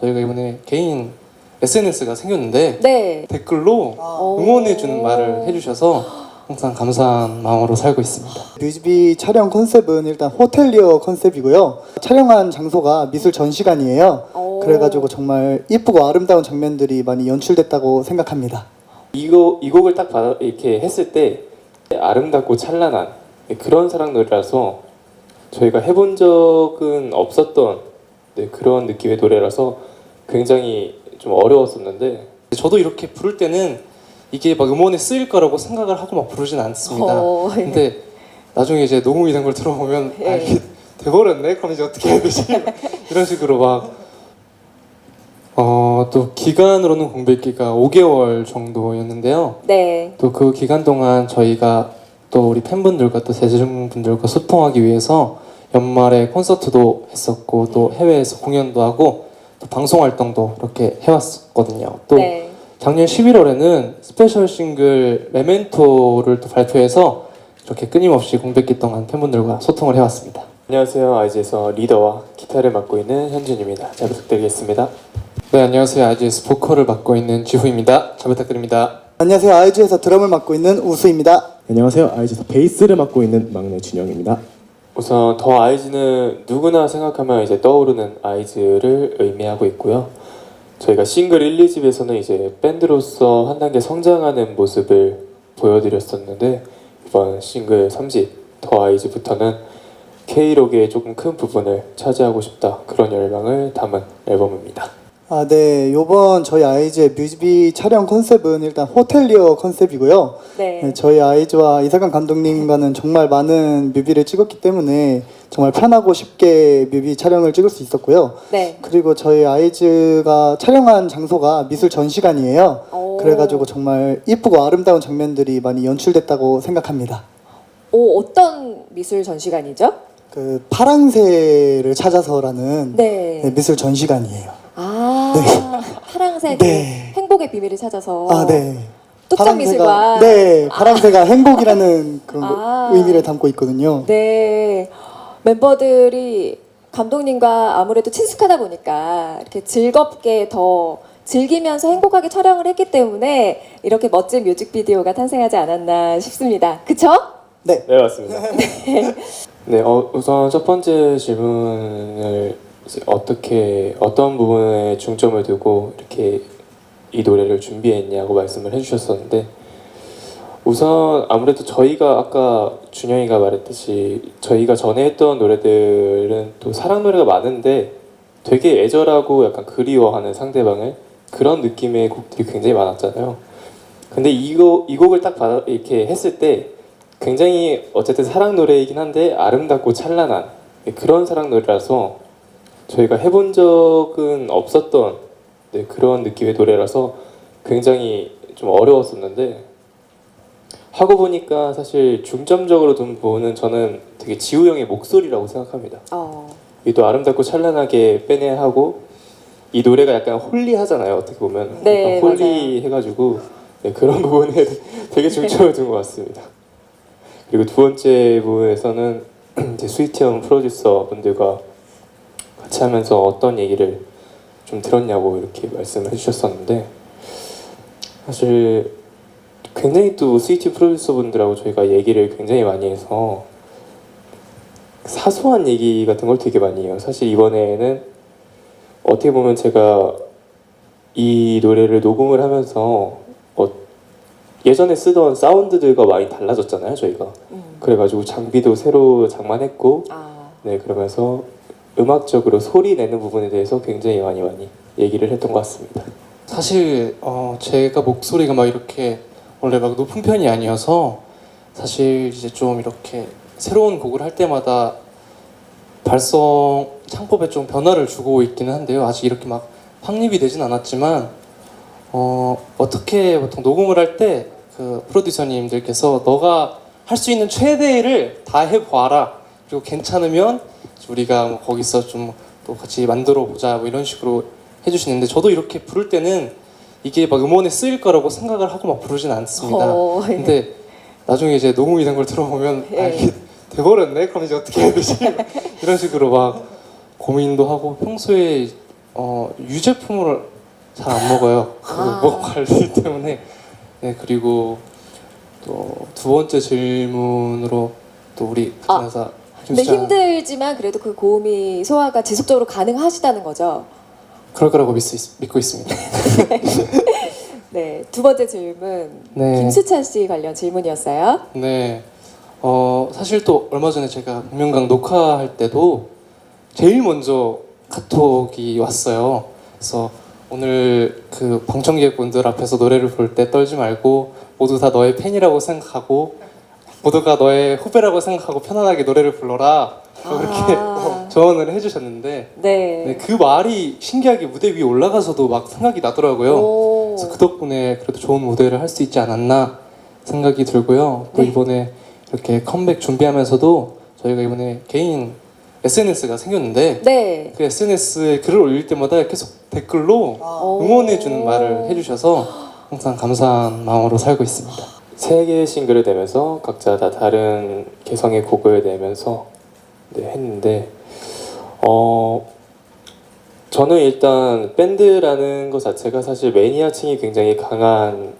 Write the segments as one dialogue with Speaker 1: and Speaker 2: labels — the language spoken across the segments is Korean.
Speaker 1: 저희가 이번에 개인 SNS가 생겼는데
Speaker 2: 네.
Speaker 1: 댓글로
Speaker 2: 오.
Speaker 1: 응원해주는 말을 해주셔서 항상 감사한 마음으로 살고 있습니다.
Speaker 3: 뮤직비 촬영 컨셉은 일단 호텔리어 컨셉이고요. 촬영한 장소가 미술 전시관이에요.
Speaker 2: 오.
Speaker 3: 그래가지고 정말 이쁘고 아름다운 장면들이 많이 연출됐다고 생각합니다.
Speaker 4: 이거 이 곡을 딱 받아 이렇게 했을 때 아름답고 찬란한 그런 사랑노래라서 저희가 해본 적은 없었던 네, 그런 느낌의 노래라서 굉장히 좀 어려웠었는데
Speaker 1: 저도 이렇게 부를 때는 이게 막 음원에 쓰일 거라고 생각을 하고 막 부르진 않습니다.
Speaker 2: 어, 예.
Speaker 1: 근데 나중에 이제 녹음이 된 걸 들어보면 아,
Speaker 2: 예.
Speaker 1: 이게 돼버렸네? 그럼 이제 어떻게 해야 되지? 이런 식으로 막 어, 또 기간으로는 공백기가 5개월 정도였는데요.
Speaker 2: 네.
Speaker 1: 또 그 기간 동안 저희가 또 우리 팬분들과 또 대중분들과 소통하기 위해서 연말에 콘서트도 했었고 또 해외에서 공연도 하고 또 방송 활동도 이렇게 해왔었거든요. 또
Speaker 2: 네.
Speaker 1: 작년 11월에는 스페셜 싱글 메멘토를 또 발표해서 이렇게 끊임없이 공백기 동안 팬분들과 소통을 해왔습니다.
Speaker 4: 안녕하세요 아이즈에서 리더와 기타를 맡고 있는 현준입니다 잘 부탁드리겠습니다
Speaker 1: 네, 안녕하세요. 아이즈에서 보컬을 맡고 있는 지후입니다. 잘 부탁드립니다.
Speaker 3: 안녕하세요. 아이즈에서 드럼을 맡고 있는 우수입니다.
Speaker 5: 안녕하세요. 아이즈에서 베이스를 맡고 있는 막내 준영입니다.
Speaker 4: 우선 더 아이즈는 누구나 생각하면 이제 떠오르는 아이즈를 의미하고 있고요. 저희가 싱글 1, 2집에서는 이제 밴드로서 한 단계 성장하는 모습을 보여드렸었는데 이번 싱글 3집 더 아이즈부터는 K록의 조금 큰 부분을 차지하고 싶다 그런 열망을 담은 앨범입니다.
Speaker 3: 아, 네. 요번 저희 아이즈의 뮤직비 촬영 컨셉은 일단 호텔리어 컨셉이고요.
Speaker 2: 네.
Speaker 3: 네, 저희 아이즈와 이사강 감독님과는 정말 많은 뮤비를 찍었기 때문에 정말 편하고 쉽게 뮤비 촬영을 찍을 수 있었고요.
Speaker 2: 네.
Speaker 3: 그리고 저희 아이즈가 촬영한 장소가 미술 전시관이에요.
Speaker 2: 오.
Speaker 3: 그래가지고 정말 이쁘고 아름다운 장면들이 많이 연출됐다고 생각합니다.
Speaker 2: 오, 어떤 미술 전시관이죠?
Speaker 3: 그 파랑새를 찾아서라는
Speaker 2: 네.
Speaker 3: 네, 미술 전시관이에요.
Speaker 2: 아, 파랑색
Speaker 3: 네.
Speaker 2: 행복의 비밀을 찾아서.
Speaker 3: 아, 네.
Speaker 2: 뚝딱 미술관.
Speaker 3: 네, 파랑새가 행복이라는 그런 거-
Speaker 2: 아.
Speaker 3: 의미를 담고 있거든요.
Speaker 2: 네. 멤버들이 감독님과 아무래도 친숙하다 보니까 이렇게 즐겁게 더 즐기면서 행복하게 촬영을 했기 때문에 이렇게 멋진 뮤직비디오가 탄생하지 않았나 싶습니다. 그쵸?
Speaker 3: 네.
Speaker 4: 네 맞습니다. 네, 어, 우선 첫 번째 질문을 어떻게 어떤 부분에 중점을 두고 이렇게 이 노래를 준비했냐고 말씀을 해주셨었는데 우선 아무래도 저희가 아까 준영이가 말했듯이 저희가 전에 했던 노래들은 또 사랑 노래가 많은데 되게 애절하고 약간 그리워하는 상대방을 그런 느낌의 곡들이 굉장히 많았잖아요. 근데 이거 이 곡을 딱 받아 이렇게 했을 때 굉장히 어쨌든 사랑 노래이긴 한데 아름답고 찬란한 그런 사랑 노래라서 저희가 해본 적은 없었던 네, 그런 느낌의 노래라서 굉장히 좀 어려웠었는데 하고 보니까 사실 중점적으로 둔 부분은 저는 되게 지우 형의 목소리라고 생각합니다.
Speaker 2: 어.
Speaker 4: 이또 아름답고 찬란하게 빼내야 하고 이 노래가 약간 홀리하잖아요 어떻게 보면
Speaker 2: 네,
Speaker 4: 약간 홀리해가지고 네, 그런 부분에 되게 중점을 둔 것 같습니다. 그리고 두 번째 부분에서는 이제 스위트 형 프로듀서 분들과 같이 하면서 어떤 얘기를 좀 들었냐고 이렇게 말씀을 해주셨었는데 사실 굉장히 또 스위트 프로듀서 분들하고 저희가 얘기를 굉장히 많이 해서 사소한 얘기 같은 걸 되게 많이 해요. 사실 이번에는 어떻게 보면 제가 이 노래를 녹음을 하면서 어, 예전에 쓰던 사운드들과 많이 달라졌잖아요, 저희가.
Speaker 2: 음.
Speaker 4: 그래가지고 장비도 새로 장만했고,
Speaker 2: 아.
Speaker 4: 네 그러면서 음악적으로 소리 내는 부분에 대해서 굉장히 많이 많이 얘기를 했던 것 같습니다.
Speaker 1: 사실 어, 제가 목소리가 막 이렇게 원래 막 높은 편이 아니어서 사실 이제 좀 이렇게 새로운 곡을 할 때마다 발성 창법에 좀 변화를 주고 있기는 한데요. 아직 이렇게 막 확립이 되진 않았지만 어, 어떻게 보통 녹음을 할 때 그 프로듀서님들께서 너가 할 수 있는 최대를 다 해봐라. 그리고 괜찮으면 우리가 뭐 거기서 좀 또 같이 만들어 보자 뭐 이런 식으로 해주시는데 저도 이렇게 부를 때는 이게 막 음원에 쓰일 거라고 생각을 하고 막 부르진 않습니다.
Speaker 2: 어, 예.
Speaker 1: 근데 나중에 이제 녹음이 된 걸 들어보면 아,
Speaker 2: 예.
Speaker 1: 이게 돼버렸네? 그럼 이제 어떻게 해야 되지? 이런 식으로 막 고민도 하고 평소에 어, 유제품을 잘 안 먹어요. 그
Speaker 2: 아.
Speaker 1: 목 관리 때문에. 네 그리고 또 두 번째 질문으로 또 우리
Speaker 2: 아.
Speaker 1: 같은 회사
Speaker 2: 근데 힘들지만 그래도 그 고음이 소화가 지속적으로 가능하시다는 거죠.
Speaker 1: 그럴 거라고 믿, 믿고 있습니다.
Speaker 2: 네, 두 번째 질문
Speaker 1: 네.
Speaker 2: 김수찬 씨 관련 질문이었어요.
Speaker 1: 네. 어, 사실 또 얼마 전에 제가 공명강 녹화할 때도 제일 먼저 카톡이 왔어요. 그래서 오늘 그 방청객분들 앞에서 노래를 부를 때 떨지 말고 모두 다 너의 팬이라고 생각하고 모두가 너의 후배라고 생각하고 편안하게 노래를 불러라. 그렇게
Speaker 2: 아.
Speaker 1: 조언을 해주셨는데
Speaker 2: 네.
Speaker 1: 네, 그 말이 신기하게 무대 위에 올라가서도 막 생각이 나더라고요.
Speaker 2: 오.
Speaker 1: 그래서 그 덕분에 그래도 좋은 무대를 할 수 있지 않았나 생각이 들고요. 또
Speaker 2: 네.
Speaker 1: 이번에 이렇게 컴백 준비하면서도 저희가 이번에 개인 SNS가 생겼는데
Speaker 2: 네.
Speaker 1: 그 SNS에 글을 올릴 때마다 계속 댓글로
Speaker 2: 오.
Speaker 1: 응원해주는 말을 해주셔서 항상 감사한 마음으로 살고 있습니다.
Speaker 4: 세 개의 싱글을 내면서 각자 다 다른 개성의 곡을 내면서 네, 했는데 어 저는 일단 밴드라는 것 자체가 사실 매니아층이 굉장히 강한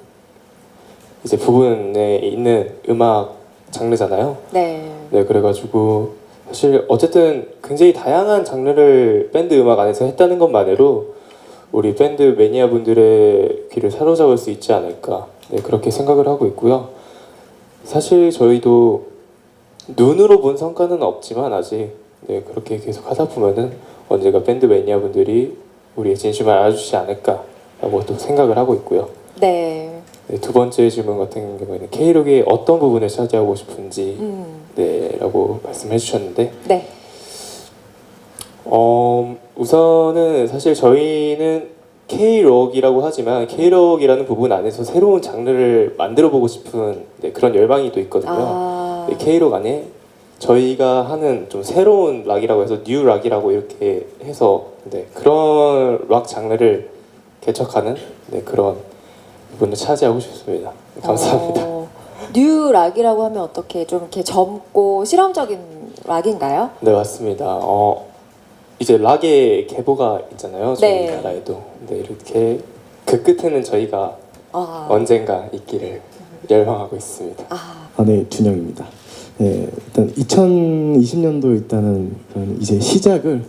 Speaker 4: 이제 부분에 있는 음악 장르잖아요.
Speaker 2: 네.
Speaker 4: 네, 그래가지고 사실 어쨌든 굉장히 다양한 장르를 밴드 음악 안에서 했다는 것만으로 우리 밴드 매니아 분들의 귀를 사로잡을 수 있지 않을까 네, 그렇게 생각을 하고 있고요. 사실 저희도 눈으로 본 성과는 없지만 아직 네, 그렇게 계속 하다 보면은 언젠가 밴드 매니아 분들이 우리의 진심을 알아주지 않을까라고 또 생각을 하고 있고요.
Speaker 2: 네.
Speaker 4: 네, 두 번째 질문 같은 경우에는 K록의 어떤 부분을 차지하고 싶은지
Speaker 2: 음.
Speaker 4: 네라고 말씀해 주셨는데
Speaker 2: 네.
Speaker 4: 어, 우선은 사실 저희는 K록이라고 하지만 K록이라는 부분 안에서 새로운 장르를 만들어 보고 싶은 네, 그런 열망이 또 있거든요.
Speaker 2: 아.
Speaker 4: 네, K록 안에 저희가 하는 좀 새로운 락이라고 해서 뉴 락이라고 이렇게 해서 네, 그런 락 장르를 개척하는 네, 그런 부분을 차지하고 싶습니다. 네, 감사합니다.
Speaker 2: 어, 뉴 락이라고 하면 어떻게 좀 이렇게 젊고 실험적인 락인가요?
Speaker 4: 네 맞습니다. 어 이제 락의 계보가 있잖아요. 저희
Speaker 2: 네.
Speaker 4: 나라에도. 네 이렇게 그 끝에는 저희가
Speaker 2: 아.
Speaker 4: 언젠가 있기를 열망하고 있습니다.
Speaker 2: 아.
Speaker 5: 아, 네, 준영입니다. 네, 일단 2020년도 일단은 그런 이제 시작을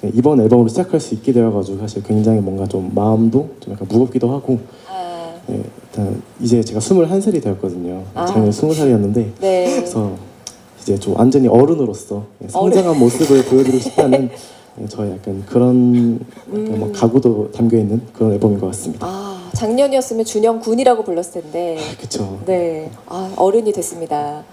Speaker 5: 네, 이번 앨범으로 시작할 수 있게 되어가지고 사실 굉장히 뭔가 좀 마음도 좀 약간 무겁기도 하고
Speaker 2: 아.
Speaker 5: 네, 일단 이제 제가 21살이 되었거든요.
Speaker 2: 아.
Speaker 5: 작년 20살이었는데
Speaker 2: 네.
Speaker 5: 그래서 이제 좀 완전히 어른으로서 성장한 모습을 보여드리고 싶다는 네, 저의 약간 그런 약간 뭐 각오도 담겨 있는 그런 앨범인 것 같습니다.
Speaker 2: 아, 작년이었으면 준영 군이라고 불렀을 텐데.
Speaker 5: 그렇죠.
Speaker 2: 네. 아, 어른이 됐습니다.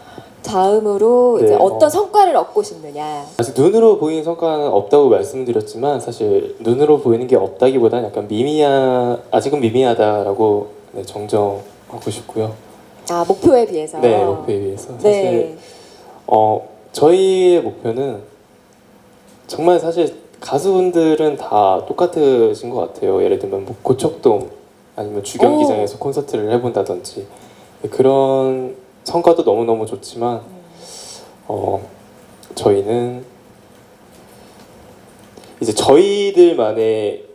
Speaker 2: 다음으로
Speaker 4: 네,
Speaker 2: 이제 어떤
Speaker 4: 어.
Speaker 2: 성과를 얻고 싶느냐.
Speaker 4: 아직 눈으로 보이는 성과는 없다고 말씀드렸지만 사실 눈으로 보이는 게 없다기보다는 약간 미미하 아직은 미미하다라고 네, 정정하고 싶고요.
Speaker 2: 아, 목표에 비해서.
Speaker 4: 네 목표에 비해서 사실
Speaker 2: 네.
Speaker 4: 어 저희의 목표는 정말 사실 가수분들은 다 똑같으신 것 같아요. 예를 들면 뭐 고척돔 아니면 주경기장에서 콘서트를 해본다든지. 그런 성과도 너무 너무 좋지만 어 저희는 이제 저희들만의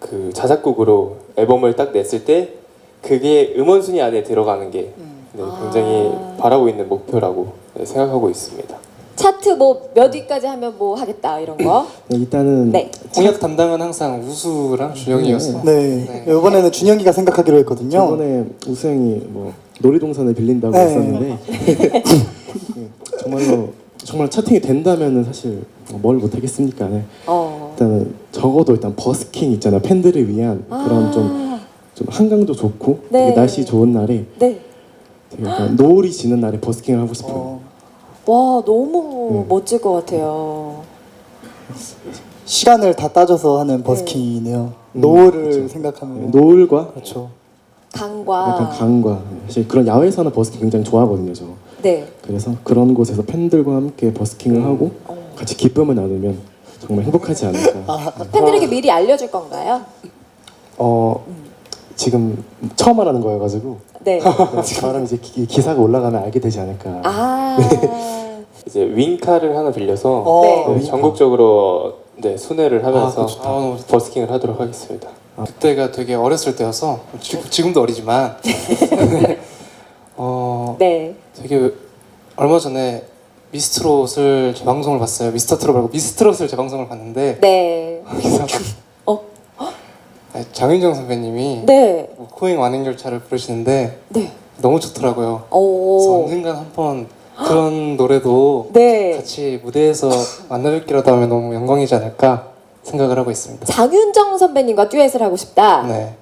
Speaker 4: 그 자작곡으로 앨범을 딱 냈을 때 그게 음원 순위 안에 들어가는 게 네, 굉장히
Speaker 2: 아.
Speaker 4: 바라고 있는 목표라고 네, 생각하고 있습니다.
Speaker 2: 차트 뭐 몇 위까지 하면 뭐 하겠다 이런 거.
Speaker 5: 네, 일단은
Speaker 2: 네.
Speaker 1: 공약 담당은 항상 우수랑 준영이었어요.
Speaker 3: 네.
Speaker 1: 네.
Speaker 3: 이번에는 준영이가 생각하기로 했거든요.
Speaker 5: 저번에 우수영이 뭐 놀이동산을 빌린다고
Speaker 3: 네.
Speaker 5: 했었는데 네, 정말로 정말 차팅이 된다면은 사실 뭘 못하겠습니까? 네.
Speaker 2: 어.
Speaker 5: 일단은 적어도 일단 버스킹 있잖아요 팬들을 위한 그런 좀,
Speaker 2: 아,
Speaker 5: 좀 한강도 좋고
Speaker 2: 네.
Speaker 5: 되게 날씨 좋은 날에
Speaker 2: 네.
Speaker 5: 약간 노을이 지는 날에 버스킹을 하고 싶어요.
Speaker 3: 어,
Speaker 2: 와, 너무
Speaker 5: 네.
Speaker 2: 멋질 것 같아요.
Speaker 3: 시간을 다 따져서 하는 버스킹이네요.
Speaker 5: 음,
Speaker 3: 노을을
Speaker 5: 그렇죠.
Speaker 3: 생각하면
Speaker 5: 노을과
Speaker 3: 그렇죠.
Speaker 2: 강과
Speaker 5: 약간 강과 사실 그런 야외에서 하는 버스킹 굉장히 좋아하거든요. 저.
Speaker 2: 네.
Speaker 5: 그래서 그런 곳에서 팬들과 함께 버스킹을 하고
Speaker 2: 어.
Speaker 5: 같이 기쁨을 나누면 정말 행복하지 않을까.
Speaker 2: 팬들에게 미리 알려줄 건가요?
Speaker 5: 어 지금 처음 말하는 거여가지고
Speaker 2: 네.
Speaker 5: 저랑 이제 기, 기사가 올라가면 알게 되지 않을까.
Speaker 2: 아.
Speaker 4: 이제 윙카를 하나 빌려서
Speaker 3: 어,
Speaker 2: 네.
Speaker 4: 네, 전국적으로 네 순회를 하면서
Speaker 1: 아, 그거 좋다. 아, 너무 좋다.
Speaker 4: 버스킹을 하도록 하겠습니다.
Speaker 1: 그때가 되게 어렸을 때여서 지, 지금도 어리지만 어
Speaker 2: 네.
Speaker 1: 되게 얼마 전에 미스트롯을 재방송을 봤어요. 미스터트롯 말고 미스트롯을 재방송을 봤는데
Speaker 2: 네.
Speaker 1: 아니, 장윤정 선배님이
Speaker 2: 네.
Speaker 1: 뭐 코행 완행열차를 부르시는데
Speaker 2: 네.
Speaker 1: 너무 좋더라고요. 그래서
Speaker 2: 오.
Speaker 1: 언젠간 한번 그런 노래도
Speaker 2: 네.
Speaker 1: 같이 무대에서 만나뵙기라도 하면 너무 영광이지 않을까 생각을 하고 있습니다.
Speaker 2: 장윤정 선배님과 듀엣을 하고 싶다.
Speaker 1: 네.